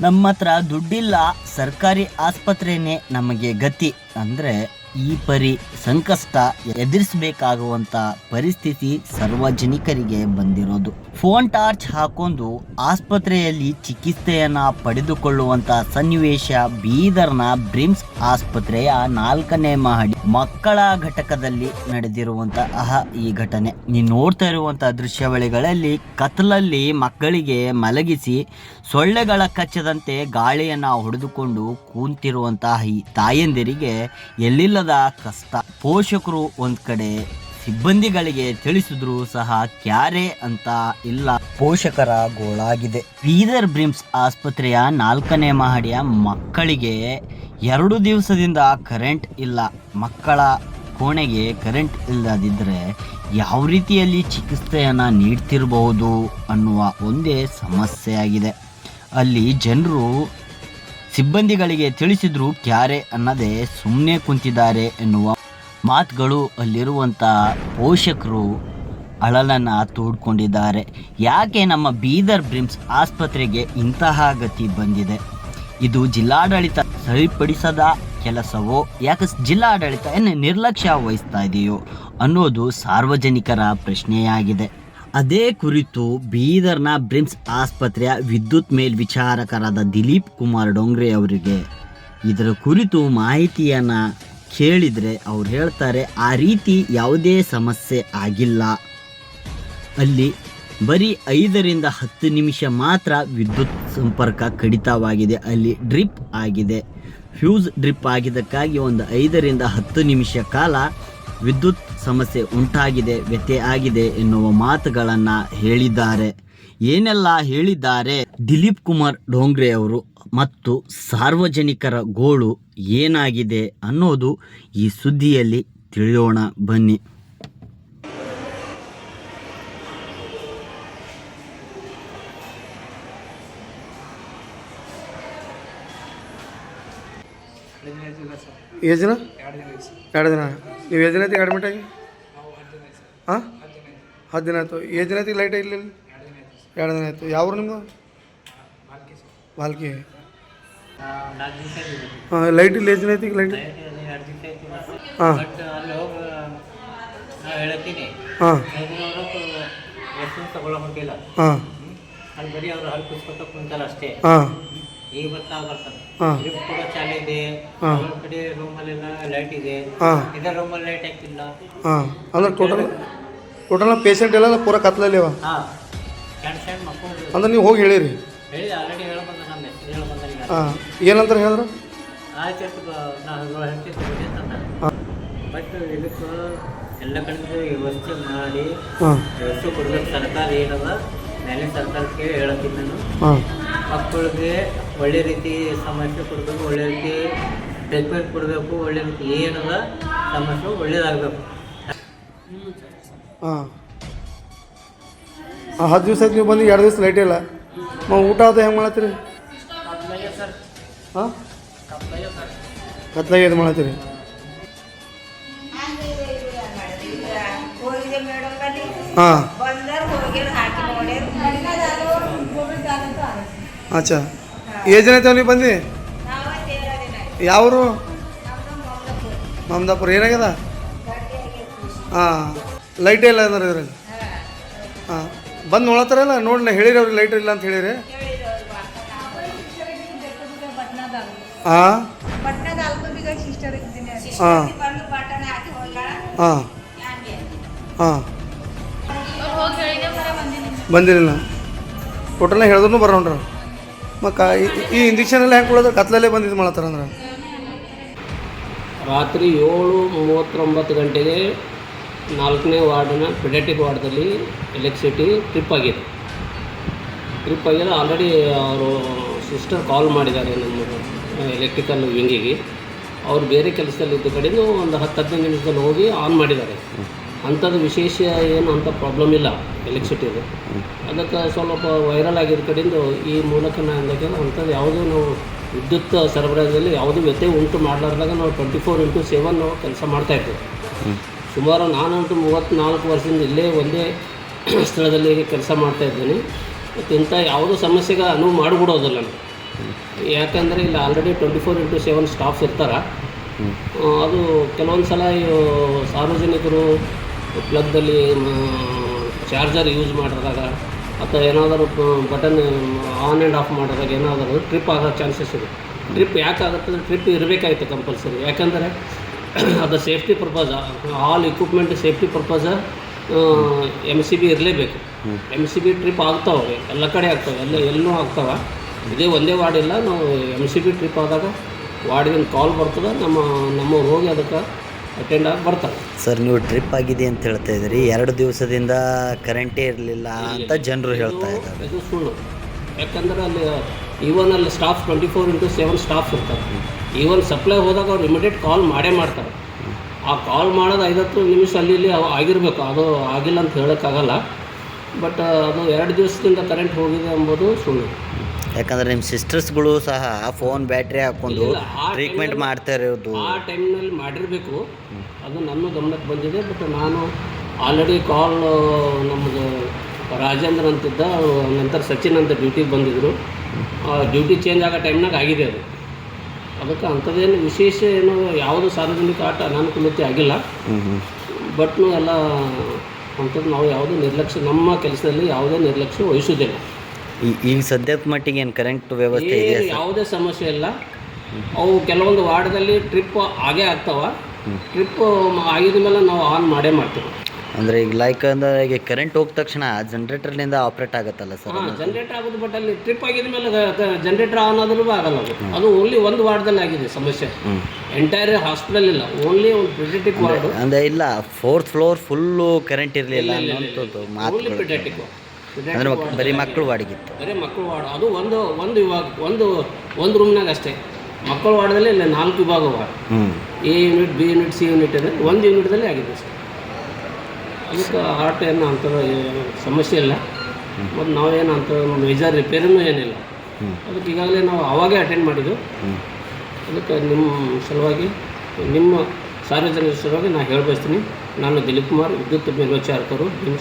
ನಮ್ಮ ಹತ್ರ ದುಡ್ಡಿಲ್ಲ ಸರ್ಕಾರಿ ಆಸ್ಪತ್ರೆನೇ ನಮಗೆ ಗತಿ. ಅಂದ್ರೆ ಈ ಪರಿ ಸಂಕಷ್ಟ ಎದುರಿಸಬೇಕಾಗುವಂತ ಪರಿಸ್ಥಿತಿ ಸಾರ್ವಜನಿಕರಿಗೆ ಬಂದಿರೋದು. ಫೋನ್ ಟಾರ್ಚ್ ಹಾಕೊಂಡು ಆಸ್ಪತ್ರೆಯಲ್ಲಿ ಚಿಕಿತ್ಸೆಯನ್ನ ಪಡೆದುಕೊಳ್ಳುವಂತ ಸನ್ನಿವೇಶ ಬೀದರ್ನ ಬ್ರಿಮ್ಸ್ ಆಸ್ಪತ್ರೆಯ ನಾಲ್ಕನೇ ಮಹಡಿ ಮಕ್ಕಳ ಘಟಕದಲ್ಲಿ ನಡೆದಿರುವಂತಹ ಈ ಘಟನೆ. ನೀ ನೋಡ್ತಾ ಇರುವಂತಹ ದೃಶ್ಯಾವಳಿಗಳಲ್ಲಿ ಕತ್ಲಲ್ಲಿ ಮಕ್ಕಳಿಗೆ ಮಲಗಿಸಿ ಸೊಳ್ಳೆಗಳ ಕಚ್ಚದಂತೆ ಗಾಳಿಯನ್ನ ಹೊಡೆದುಕೊಂಡು ಕೂತಿರುವಂತಹ ಈ ತಾಯಂದಿರಿಗೆ ಎಲ್ಲಿಲ್ಲದ ಕಷ್ಟ. ಪೋಷಕರು ಒಂದ್ ಕಡೆ ಸಿಬ್ಬಂದಿಗಳಿಗೆ ತಿಳಿಸಿದ್ರು ಸಹ ಕ್ಯಾರೆ ಅಂತ ಇಲ್ಲ. ಪೋಷಕರ ಗೋಳಾಗಿದೆ. ಬೀದರ್ ಬ್ರಿಮ್ಸ್ ಆಸ್ಪತ್ರೆಯ ನಾಲ್ಕನೇ ಮಹಡಿಯ ಮಕ್ಕಳಿಗೆ ಎರಡು ದಿವಸದಿಂದ ಕರೆಂಟ್ ಇಲ್ಲ. ಮಕ್ಕಳ ಕೋಣೆಗೆ ಕರೆಂಟ್ ಇಲ್ಲದಿದ್ದರೆ ಯಾವ ರೀತಿಯಲ್ಲಿ ಚಿಕಿತ್ಸೆಯನ್ನು ನೀಡ್ತಿರಬಹುದು ಅನ್ನುವ ಒಂದೇ ಸಮಸ್ಯೆಯಾಗಿದೆ. ಅಲ್ಲಿ ಜನರು ಸಿಬ್ಬಂದಿಗಳಿಗೆ ತಿಳಿಸಿದ್ರು ಕ್ಯಾರೆ ಅನ್ನದೇ ಸುಮ್ಮನೆ ಕುಂತಿದ್ದಾರೆ ಎನ್ನುವ ಮಾತುಗಳು ಅಲ್ಲಿರುವಂಥ ಪೋಷಕರು ಅಳಲನ್ನು ತೋಡ್ಕೊಂಡಿದ್ದಾರೆ. ಯಾಕೆ ನಮ್ಮ ಬೀದರ್ ಬ್ರಿಮ್ಸ್ ಆಸ್ಪತ್ರೆಗೆ ಇಂತಹ ಗತಿ ಬಂದಿದೆ? ಇದು ಜಿಲ್ಲಾಡಳಿತ ಸರಿಪಡಿಸದ ಕೆಲಸವೋ? ಯಾಕೆ ಜಿಲ್ಲಾಡಳಿತ ಏನು ನಿರ್ಲಕ್ಷ್ಯ ವಹಿಸ್ತಾ ಇದೆಯೋ ಅನ್ನೋದು ಸಾರ್ವಜನಿಕರ ಪ್ರಶ್ನೆಯಾಗಿದೆ. ಅದೇ ಕುರಿತು ಬೀದರ್ನ ಬ್ರಿಮ್ಸ್ ಆಸ್ಪತ್ರೆಯ ವಿದ್ಯುತ್ ಮೇಲ್ವಿಚಾರಕರಾದ ದಿಲೀಪ್ ಕುಮಾರ್ ಡೊಂಗ್ರೆ ಅವರಿಗೆ ಇದರ ಕುರಿತು ಮಾಹಿತಿಯನ್ನು ಕೇಳಿದರೆ ಅವ್ರು ಹೇಳ್ತಾರೆ, ಆ ರೀತಿ ಯಾವುದೇ ಸಮಸ್ಯೆ ಆಗಿಲ್ಲ. ಅಲ್ಲಿ ಬರೀ ಐದರಿಂದ ಹತ್ತು ನಿಮಿಷ ಮಾತ್ರ ವಿದ್ಯುತ್ ಸಂಪರ್ಕ ಕಡಿತವಾಗಿದೆ. ಅಲ್ಲಿ ಡ್ರಿಪ್ ಆಗಿದೆ. ಫ್ಯೂಸ್ ಡ್ರಿಪ್ ಆಗಿದ್ದಕ್ಕಾಗಿ ಒಂದು ಐದರಿಂದ ಹತ್ತು ನಿಮಿಷ ಕಾಲ ವಿದ್ಯುತ್ ಸಮಸ್ಯೆ ಉಂಟಾಗಿದೆ ವ್ಯತ್ಯಯ ಆಗಿದೆ ಎನ್ನುವ ಮಾತುಗಳನ್ನು ಹೇಳಿದ್ದಾರೆ. ಏನೆಲ್ಲ ಹೇಳಿದ್ದಾರೆ? ದಿಲೀಪ್ ಕುಮಾರ್ ಡೋಂಗ್ರೆ ಅವರು ಮತ್ತು ಸಾರ್ವಜನಿಕರ ಗೋಳು ಏನಾಗಿದೆ ಅನ್ನೋದು ಈ ಸುದ್ದಿಯಲ್ಲಿ ತಿಳಿಯೋಣ, ಬನ್ನಿ. ಎಷ್ಟು ದಿನ? ಎರಡು ದಿನ. ನೀವು ಎಷ್ಟು ದಿನ ಆಯ್ತು ಅಡ್ಮಿಟ್ ಆಗಿ? ಹಾಂ? ಹತ್ತು ದಿನ ಆಯಿತು. ಎಷ್ಟು ದಿನ ಆಯ್ತು ಲೈಟ್ ಇಲ್ಲ? ಎರಡು ದಿನ ಆಯಿತು. ಯಾವ ನಿಮ್ಮದು ಬಾಲ್ಕಿ. ಹಾಂ ಲೈಟ್ ಇಲ್ಲ ಎಷ್ಟು ದಿನ ಲೈಟ್ ಹಾಂ. ಹಾಂ. ಹಾಂ. ಹಾಂ. ಈಗ ಬರ್ತಾ ಲಿಫ್ಟ್ ಕೂಡ ಚಾಲು ಇದೆ. ಕಡೆ ರೂಮಲ್ಲೆಲ್ಲ ಲೈಟ್ ಇದೆ. ಹಾಂ. ಇದರ ರೂಮಲ್ಲಿ ಲೈಟ್ ಹಾಕಿಲ್ಲ. ಹಾಂ. ಅಂದ್ರೆ ಟೋಟಲ್ ಟೋಟಲ್ ಪೇಷಂಟ್ ಎಲ್ಲ ಪೂರ ಕತ್ಲಲ್ಲಿ ಅವ ಹಾಂ. ಸಣ್ಣ ಸಣ್ಣ ಮಕ್ಕಳು. ಅಂದ್ರೆ ನೀವು ಹೋಗಿ ಹೇಳಿರಿ. ಹೇಳಿ ಆಲ್ರೆಡಿ ಹೇಳ ಬಂದ ನಮ್ಮ ಹೆಸರು ಹೇಳ ಬಂದ ಈಗ. ಹಾಂ. ಏನಂತಾರೆ ಹೇಳಿದ್ರು? ಆಯ್ತು ಆಯ್ತು ಬ- ನಾನು ಹೇಳ್ತೀನಿ ಅಂತ ಹಾಂ. ಬಟ್ ಇದಕ್ಕೆ ಎಲ್ಲ ಕಡೆ ವ್ಯವಸ್ಥೆ ಮಾಡಿ ಹಾಂ. ವ್ಯವಸ್ಥೆ ಕೊಡ್ಬೇಕು. ಸರ್ಕಾರ ಏನದ? ಮೇಲೆ ಸರ್ಕಾರಕ್ಕೆ ಹೇಳತ್ತೀನಿ ನಾನು ಹಾಂ. ಮಕ್ಕಳಿಗೆ ಒಳ್ಳೆ ರೀತಿ ಸಮಸ್ಯೆ ಕೊಡಬೇಕು ಒಳ್ಳೆ ರೀತಿ ಟ್ರೀಟ್ಮೆಂಟ್ ಕೊಡಬೇಕು ಒಳ್ಳೆ ರೀತಿ ಏನದ ಸಮಸ್ಯೆ ಒಳ್ಳೇದಾಗಬೇಕು. ಹಾಂ. ಹಾಂ ಹತ್ತು ದಿವಸ ಆಯ್ತು ನೀವು ಬಂದು ಎರಡು ದಿವಸ ಲೈಟ್ ಇಲ್ಲ. ನಾವು ಊಟ ಅದು ಹೆಂಗೆ ಮಾಡತ್ತೀರಿ? ಸರ್ ಹಾಂ? ಕತ್ಲಾಗ ಇದು ಮಾಡತ್ತೀರಿ. ಹಾಂ. ಅಚ್ಚಾ ಏಜ್ ಜನ ಬಂದು ಯಾವರು? ಮಮದಾಪುರ. ಏನಾಗ್ಯದ? ಹಾಂ ಲೈಟೇ ಇಲ್ಲ ಅಂದ್ರೆ ಇದ್ರಲ್ಲಿ. ಹಾಂ, ಬಂದು ನೋಡತ್ತಾರಲ್ಲ ನೋಡಿ ನಾ ಹೇಳಿರಿ ಅವ್ರಿಗೆ ಲೈಟ್ ಇಲ್ಲ ಅಂತ ಹೇಳಿರಿ. ಹಾಂ? ಹಾಂ. ಹಾಂ. ಹಾಂ. ಬಂದಿರಲಿಲ್ಲ. ಟೋಟಲ್ನ ಹೇಳಿದ್ರು ಬರೋಣ್ರ ಮಕ್ಕ, ಈ ಇಂಜೆಕ್ಷನ್ ಎಲ್ಲ ಹೆಂಗೆ ಕೊಡೋದು? ಕತ್ಲಲ್ಲೇ ಬಂದಿದ್ದು ಅಂದ್ರೆ. ರಾತ್ರಿ ಏಳು ಮೂವತ್ತೊಂಬತ್ತು ಗಂಟೆಗೆ ನಾಲ್ಕನೇ ವಾರ್ಡಿನ ಪೆಡೆಟಿಕ್ ವಾರ್ಡ್ದಲ್ಲಿ ಎಲೆಕ್ಟ್ರಿಸಿಟಿ ಟ್ರಿಪ್ ಆಗಿದೆ ಟ್ರಿಪ್ ಆಗಿದೆ ಆಲ್ರೆಡಿ ಅವರು ಸಿಸ್ಟರ್ ಕಾಲ್ ಮಾಡಿದ್ದಾರೆ ನಮ್ಮ ಎಲೆಕ್ಟ್ರಿಕಲ್ ವಿಂಗಿಗೆ ಅವ್ರು ಬೇರೆ ಕೆಲಸದಲ್ಲಿದ್ದ ಕಡೆಯೂ ಒಂದು ಹತ್ತು ಹದಿನೈದು ನಿಮಿಷದಲ್ಲಿ ಹೋಗಿ ಆನ್ ಮಾಡಿದ್ದಾರೆ. ಅಂಥದ್ದು ವಿಶೇಷ ಏನು ಅಂಥ ಪ್ರಾಬ್ಲಮ್ ಇಲ್ಲ ಎಲೆಕ್ಟ್ರಿಸಿಟಿದು ಅದಕ್ಕೆ ಸ್ವಲ್ಪ ವೈರಲ್ ಆಗಿದ್ದ ಕಡೆಯಿಂದ ಈ ಮೂಲಕ ನಾನು ಅಂದಾಗ ಅಂಥದ್ದು ಯಾವುದೂ ನಾವು ವಿದ್ಯುತ್ ಸರಬರಾಜಲ್ಲಿ ಯಾವುದೂ ವ್ಯತ್ಯಯ ಉಂಟು ಮಾಡಲಾರ್ದಾಗ ನಾವು ಟ್ವೆಂಟಿ ಫೋರ್ ಇಂಟು ಸೆವೆನ್ ನಾವು ಕೆಲಸ ಮಾಡ್ತಾಯಿದ್ದೇವೆ ಸುಮಾರು ನಾನಂತೂ ಮೂವತ್ತ್ನಾಲ್ಕು ವರ್ಷದಿಂದ ಇಲ್ಲೇ ಒಂದೇ ಸ್ಥಳದಲ್ಲಿ ಕೆಲಸ ಮಾಡ್ತಾ ಇದ್ದೇನೆ. ಮತ್ತು ಇಂಥ ಯಾವುದೂ ಸಮಸ್ಯೆಗೆ ಅನುವು ಮಾಡಿಬಿಡೋದಿಲ್ಲ ನಾನು. ಯಾಕಂದರೆ ಇಲ್ಲಿ already twenty four into seven staffs ಇರ್ತಾರೆ ಅದು ಕೆಲವೊಂದು ಸಲ ಇವು ಸಾರ್ವಜನಿಕರು ಪ್ಲಗ್ದಲ್ಲಿ ಚಾರ್ಜರ್ ಯೂಸ್ ಮಾಡಿದಾಗ ಅಥವಾ ಏನಾದರೂ ಬಟನ್ ಆನ್ ಆ್ಯಂಡ್ ಆಫ್ ಮಾಡಿದಾಗ ಏನಾದರೂ ಟ್ರಿಪ್ ಆಗೋ ಚಾನ್ಸಸ್ ಇದೆ. ಟ್ರಿಪ್ ಯಾಕೆ ಆಗುತ್ತೆ ಟ್ರಿಪ್ ಇರಬೇಕಾಯ್ತು ಕಂಪಲ್ಸರಿ. ಯಾಕಂದರೆ ಅದು safety purpose, all equipment safety purpose M C B ಇರಲೇಬೇಕು. ಎಂ ಸಿ ಬಿ ಟ್ರಿಪ್ ಆಗ್ತಾವೆ, ಎಲ್ಲ ಕಡೆ ಆಗ್ತವೆ, ಎಲ್ಲ ಎಲ್ಲೂ ಆಗ್ತಾವೆ. ಇದೇ ಒಂದೇ ವಾರ್ಡಿಲ್ಲ ನಾವು ಎಂ ಸಿ ಬಿ ಟ್ರಿಪ್ ಆದಾಗ ವಾರ್ಡಿಗೆ ಕಾಲ್ ಬರ್ತದೆ, ನಮ್ಮ ನಮ್ಮ ಹೋಗಿ ಅದಕ್ಕೆ ಅಟೆಂಡ್ ಆಗಿ ಬರ್ತಾರೆ. ಸರ್ ನೀವು ಟ್ರಿಪ್ ಆಗಿದೆ ಅಂತ ಹೇಳ್ತಾ ಇದ್ರಿ ಎರಡು ದಿವಸದಿಂದ ಕರೆಂಟೇ ಇರಲಿಲ್ಲ ಅಂತ ಜನರು ಹೇಳ್ತಾ ಇದ್ದಾರೆ. ಇದು ಸುಳ್ಳು. ಯಾಕಂದ್ರೆ ಅಲ್ಲಿ ಈವನ್ ಅಲ್ಲಿ staff twenty four into seven staff ಇರ್ತಾರೆ ಈವನ್ ಸಪ್ಲೈ ಹೋದಾಗ ಅವ್ರು ಇಮಿಡಿಯೇಟ್ ಕಾಲ್ ಮಾಡೇ ಮಾಡ್ತಾರೆ. ಆ ಕಾಲ್ ಮಾಡೋದು ಐವತ್ತು ನಿಮಿಷ ಅಲ್ಲಿ ಇಲ್ಲಿ ಅವು ಆಗಿರಬೇಕು. ಅದು ಆಗಿಲ್ಲ ಅಂತ ಹೇಳೋಕ್ಕಾಗಲ್ಲ. ಬಟ್ ಅದು ಎರಡು ದಿವಸದಿಂದ ಕರೆಂಟ್ ಹೋಗಿದೆ ಎಂಬುದು ಸುಳ್ಳು. ಯಾಕಂದ್ರೆ ನಿಮ್ಮ ಸಿಸ್ಟರ್ಸ್ಗಳು ಸಹ ಫೋನ್ ಬ್ಯಾಟ್ರಿ ಹಾಕೊಂಡು ಟ್ರೀಟ್ಮೆಂಟ್ ಮಾಡ್ತಾ ಇರೋದು. ಆ ಟೈಮ್ನಲ್ಲಿ ಮಾಡಿರಬೇಕು. ಅದು ನನ್ನ ಗಮನಕ್ಕೆ ಬಂದಿದೆ ಬಟ್ ನಾನು ಆಲ್ರೆಡಿ ಕಾಲ್ ನಮ್ಮದು ರಾಜೇಂದ್ರ ಅಂತಿದ್ದ ನಂತರ ಸಚಿನ್ ಅಂತ ಡ್ಯೂಟಿಗೆ ಬಂದಿದ್ದರು ಡ್ಯೂಟಿ ಚೇಂಜ್ ಆಗೋ ಟೈಮ್ನಾಗ ಆಗಿದೆ ಅದು. ಅದಕ್ಕೆ ಅಂಥದ್ದೇನು ವಿಶೇಷ ಏನು ಯಾವುದು ಸಾರ್ವಜನಿಕ ಆಟ ಅನಾನುಕೂಲತೆ ಆಗಿಲ್ಲ. ಬಟ್ನು ಎಲ್ಲ ಅಂಥದ್ದು ನಾವು ಯಾವುದೇ ನಿರ್ಲಕ್ಷ್ಯ ನಮ್ಮ ಕೆಲಸದಲ್ಲಿ ಯಾವುದೇ ನಿರ್ಲಕ್ಷ್ಯ ವಹಿಸೋದಿಲ್ಲ ಈಗ ಸದ್ಯದ ಮಟ್ಟಿಗೆ ಏನು ಕರೆಂಟ್ ವ್ಯವಸ್ಥೆ ಇದೆ ಯಾವುದೇ ಸಮಸ್ಯೆ ಇಲ್ಲ. ಅವು ಕೆಲವೊಂದು ವಾರ್ಡ್ದಲ್ಲಿ ಟ್ರಿಪ್ ಆಗೇ ಆಗ್ತಾವ. ಟ್ರಿಪ್ ಆಗಿದ ಮೇಲೆ ನಾವು ಆನ್ ಮಾಡೇ ಮಾಡ್ತೀವಿ. ಅಂದರೆ ಈಗ ಲೈಕ್ ಅಂದರೆ ಈಗ ಕರೆಂಟ್ ಹೋದ ತಕ್ಷಣ ಜನ್ರೇಟರ್ನಿಂದ ಆಪ್ರೇಟ್ ಆಗುತ್ತಲ್ಲ ಸರ್ ಹಾಂ ಜನ್ರೇಟರ್ ಆಗೋದು ಬಟ್ ಅಲ್ಲಿ ಟ್ರಿಪ್ ಆಗಿದ ಮೇಲೆ ಜನ್ರೇಟರ್ ಆನ್ ಆದ್ರೂ ಆಗಲ್ಲ ಅದು. ಅದು ಓನ್ಲಿ ಒಂದು ವಾರ್ಡ್ದಲ್ಲಿ ಆಗಿದೆ ಸಮಸ್ಯೆ. ಎಂಟೈರ್ ಹಾಸ್ಪಿಟಲ್ ಇಲ್ಲ. ಓನ್ಲಿ ಒಂದು ಪ್ರಿಡೆಟಿಕ್ ವಾರ್ಡ್. ಅಂದರೆ ಇಲ್ಲ ಫೋರ್ತ್ ಫ್ಲೋರ್ ಫುಲ್ಲು ಕರೆಂಟ್ ಇರಲಿಲ್ಲ ಅನ್ನೋಂಥದ್ದು ಓನ್ಲಿ ಮಾತುಗಳು. ಪ್ರಿಡೆಟಿಕ್ ಅಂದರೆ ಬರೀ ಮಕ್ಕಳು ವಾಡಿಗಿತ್ತು. ಬರೀ ಮಕ್ಕಳು ವಾರ್ಡ್ ಅದು ಒಂದು ಒಂದು ವಿಭಾಗ ಒಂದು ಒಂದು ರೂಮ್ನಾಗ ಅಷ್ಟೇ. ಮಕ್ಕಳ ವಾರ್ಡದಲ್ಲಿ ಇಲ್ಲ ನಾಲ್ಕು ವಿಭಾಗ ward A unit B unit C unit ಇದೆ. ಒಂದು ಯೂನಿಟ್ದಲ್ಲಿ ಆಗಿದೆ ಅಷ್ಟೇ. ಅದಕ್ಕೆ ಹಾರ್ಟ್ ಏನು ಅಂತ ಸಮಸ್ಯೆ ಇಲ್ಲ. ಮತ್ತು ನಾವೇನು ಅಂತ ಮೇಜರ್ ರಿಪೇರಿನೂ ಏನಿಲ್ಲ. ಅದಕ್ಕೆ ಈಗಾಗಲೇ ನಾವು ಅವಾಗೇ ಅಟೆಂಡ್ ಮಾಡಿದ್ದು. ಅದಕ್ಕೆ ನಿಮ್ಮ ಸಲುವಾಗಿ ನಿಮ್ಮ ಸಾರ್ವಜನಿಕ ಸಲುವಾಗಿ ನಾನು ಹೇಳಬಯಸ್ತೀನಿ. ನಾನು ದಿಲೀಪ್ ಕುಮಾರ್ ವಿದ್ಯುತ್ ಮೇಲ್ವಿಚಾರಕರು ನಿಮ್ಮ